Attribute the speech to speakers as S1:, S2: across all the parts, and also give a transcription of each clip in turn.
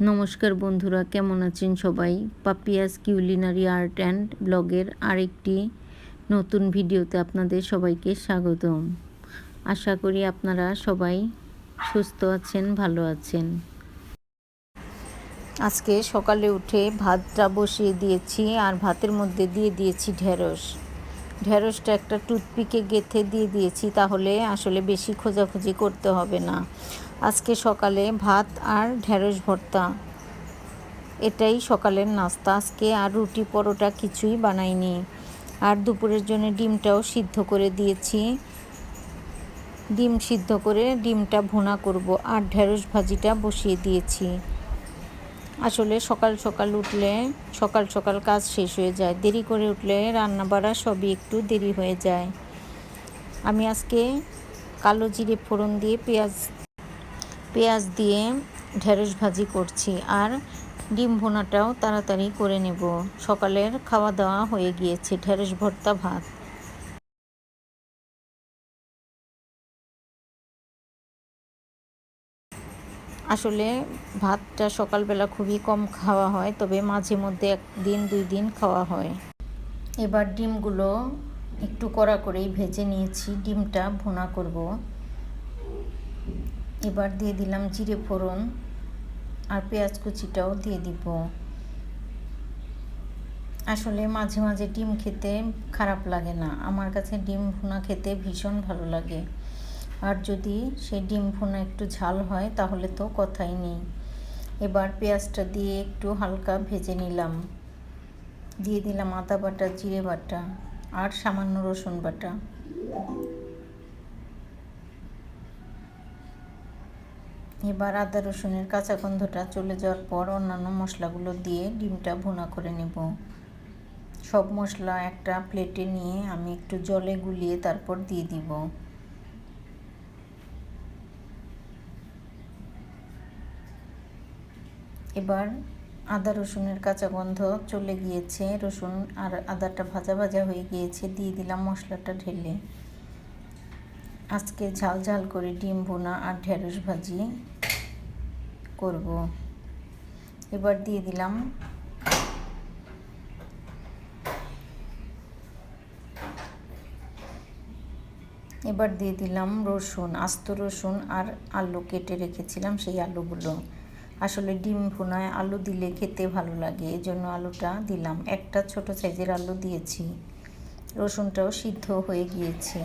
S1: নমস্কার বন্ধুরা, কেমন আছেন সবাই? পাপিয়াস কিউলিনারি আর্ট অ্যান্ড ব্লগের আরেকটি নতুন ভিডিওতে আপনাদের সবাইকে স্বাগতম। আশা করি আপনারা সবাই সুস্থ আছেন, ভালো আছেন। আজকে সকালে উঠে ভাতটা বসিয়ে দিয়েছি আর ভাতের মধ্যে দিয়ে দিয়েছি ঢেঁড়স। ঢেঁড়সটা একটা টুথপিকে গেথে দিয়ে দিয়েছি, তাহলে আসলে বেশি খোঁজাখুঁজি করতে হবে না। আজকে সকালে ভাত আর ঢেঁড়স ভর্তা, এটাই সকালের নাস্তা। আজকে আর রুটি পরোটা কিছুই বানাইনি। আর দুপুরের জন্য ডিমটাও সিদ্ধ করে দিয়েছি। ডিম সিদ্ধ করে ডিমটা ভুনা করব। আর ঢেঁড়স ভাজিটা বসিয়ে দিয়েছি। আসলে সকাল সকাল উঠলে, সকাল সকাল কাজ শেষ হয়ে যায়। দেরি করে উঠলে রান্না বাড়া সবই একটু দেরি হয়ে যায়। আমি আজকে কালো জিরে ফোড়ন দিয়ে পেঁয়াজ পেঁয়াজ দিয়ে ঢেঁড়স ভাজি করছি আর ডিম ভোনাটাও তাড়াতাড়ি করে নেব। সকালের খাওয়া দাওয়া হয়ে গিয়েছে, ঢেঁড়স ভর্তা ভাত। আসলে ভাতটা সকালবেলা খুবই কম খাওয়া হয়, তবে মাঝে মধ্যে একদিন, দুই দিন খাওয়া হয়। এবার ডিমগুলো একটু কড়া করেই ভেজে নিয়েছি, ডিমটা ভুনা করব। এবার দিয়ে দিলাম জিরে ফোড়ন আর পেঁয়াজ কুচিটাও দিয়ে দিব। আসলে মাঝে মাঝে ডিম খেতে খারাপ লাগে না, আমার কাছে ডিম ভুনা খেতে ভীষণ ভালো লাগে। আর যদি সেই ডিম ভুনা একটু ঝাল হয়, তাহলে তো কথাই নেই। এবার পেঁয়াজটা দিয়ে একটু হালকা ভেজে নিলাম। দিয়ে দিলাম আদা বাটা, জিরে বাটা আর সামান্য রসুন বাটা। এবার আদা রসুনের কাঁচা গন্ধটা চলে যাওয়ার পর অন্যান্য মশলাগুলো দিয়ে ডিমটা ভুনা করে নেব। সব মশলা একটা প্লেটে নিয়ে আমি একটু জলে গুলিয়ে তারপর দিয়ে দিব। এবার আদা, রসুনের কাঁচা গন্ধ চলে গিয়েছে। রসুন আর আদাটা ভাজা ভাজা হয়ে গিয়েছে। দিয়ে দিলাম মশলাটা ঢেলে। আজকে ঝাল ঝাল করে ডিম ভুনা আর ঢেঁড়স ভাজি করব। এবার দিয়ে দিলাম এবার দিয়ে দিলাম রসুন, আস্ত রসুন আর আলু কেটে রেখেছিলাম সেই আলুগুলো। আসলে ডিম ভুনায় আলু দিলে খেতে ভালো লাগে এই জন্য আলুটা দিলাম। একটা ছোট সাইজের আলু দিয়েছি। রসুনটাও সিদ্ধ হয়ে গিয়েছে।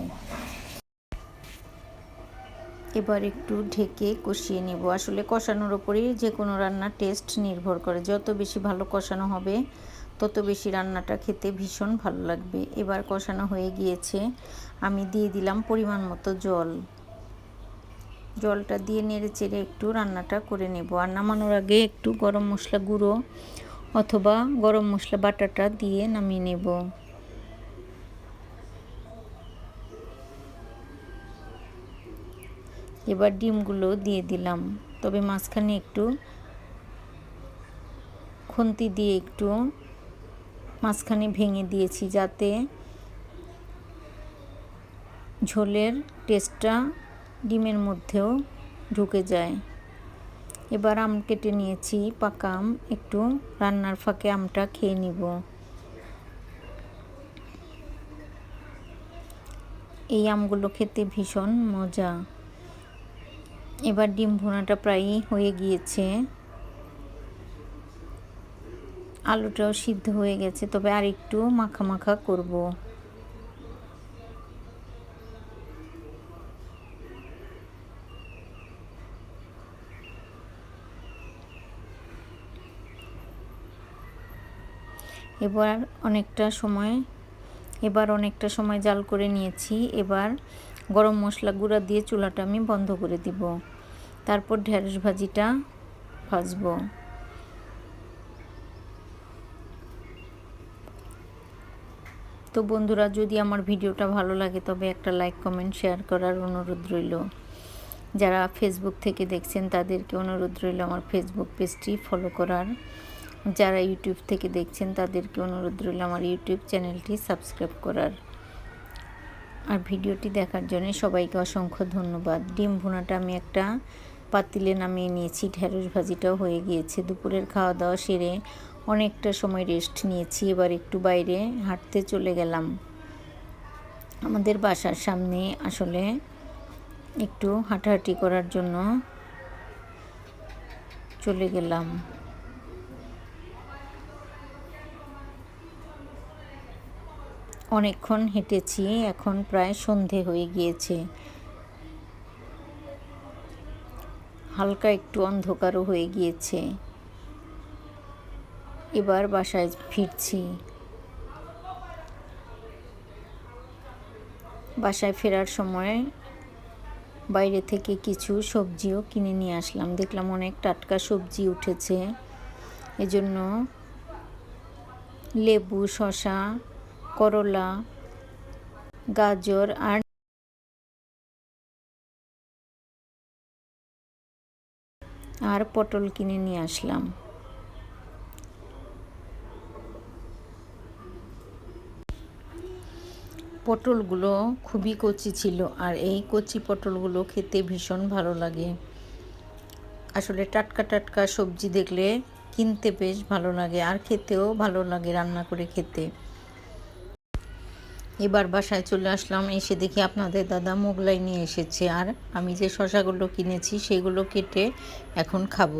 S1: এবার একটু ঢেকে কষিয়ে নেব। আসলে কষানোর ওপরেই যে কোনো রান্নার টেস্ট নির্ভর করে। যত বেশি ভালো কষানো হবে, তত বেশি রান্নাটা খেতে ভীষণ ভালো লাগবে। এবার কষানো হয়ে গিয়েছে। আমি দিয়ে দিলাম পরিমাণ মতো জল। জলটা দিয়ে নেড়ে চেড়ে একটু রান্নাটা করে নেব। আর নামানোর আগে একটু গরম মশলা গুঁড়ো অথবা গরম মশলা বাটাটা দিয়ে নামিয়ে নেব। এবার ডিমগুলো দিয়ে দিলাম। তবে মাঝখানে একটু খুন্তি দিয়ে একটু মাঝখানে ভেঙে দিয়েছি যাতে ঝোলের টেস্টটা ডিমের মধ্যেও ঢুকে যায়। এবার আম কেটে নিয়েছি, পাকা আম। একটু রান্নার ফাঁকে আমটা খেয়ে নিব। এই আমগুলো খেতে ভীষণ মজা। এবার ডিম ভুনাটা প্রায়ই হয়ে গিয়েছে। আলুটাও সিদ্ধ হয়ে গেছে, তবে আর একটু মাখা মাখা করব। এবার অনেকটা সময়, এবার অনেকটা সময় জাল করে নিয়েছি। এবার গরম মশলা গুঁড়া দিয়ে চুলাটা আমি বন্ধ করে দিব। তারপর ঢেঁড়স ভাজিটা ভাজবো। তো বন্ধুরা, যদি আমার ভিডিওটা ভালো লাগে, তবে একটা লাইক, কমেন্ট, শেয়ার করার অনুরোধ রইল। যারা ফেসবুক থেকে দেখছেন, তাদেরকে অনুরোধ রইল আমার ফেসবুক পেজটি ফলো করার। যারা ইউটিউব থেকে দেখছেন, তাদেরকে অনুরোধ রইল আমার ইউটিউব চ্যানেলটি সাবস্ক্রাইব করার। আর ভিডিওটি দেখার জন্য সবাইকে অসংখ্য ধন্যবাদ। ডিম ভুনাটা আমি একটা পাতিলে নামিয়ে নিয়েছি, ঢেঁড়স ভাজিটাও হয়ে গিয়েছে। দুপুরের খাওয়া দাওয়া সেরে অনেকটা সময় রেস্ট নিয়েছি, এবার একটু বাইরে হাঁটতে চলে গেলাম। আমাদের বাসার সামনে আসলে একটু হাঁটাহাঁটি করার জন্য চলে গেলাম। অনেকক্ষণ হেঁটেছি, এখন প্রায় সন্ধে হয়ে গিয়েছে। হালকা একটু অন্ধকারও হয়ে গিয়েছে। এবার বাসায় ফিরছি। বাসায় ফেরার সময় বাইরে থেকে কিছু সবজিও কিনে নিয়ে আসলাম। দেখলাম অনেক টাটকা সবজি উঠেছে। এজন্য লেবু শশা করলা, গাজর আর আর পটল কিনে নিয়ে আসলাম। পটলগুলো খুবই কচি ছিল আর এই কচি পটলগুলো খেতে ভীষণ ভালো লাগে। আসলে টাটকা টাটকা সবজি দেখলে কিনতে বেশ ভালো লাগে আর খেতেও ভালো লাগে রান্না করে খেতে। এবার বাসায় চলে আসলাম, এসে দেখি আপনাদের দাদা মোগলাই নিয়ে এসেছে। আর আমি যে শশাগুলো কিনেছি, সেগুলো কেটে এখন খাব।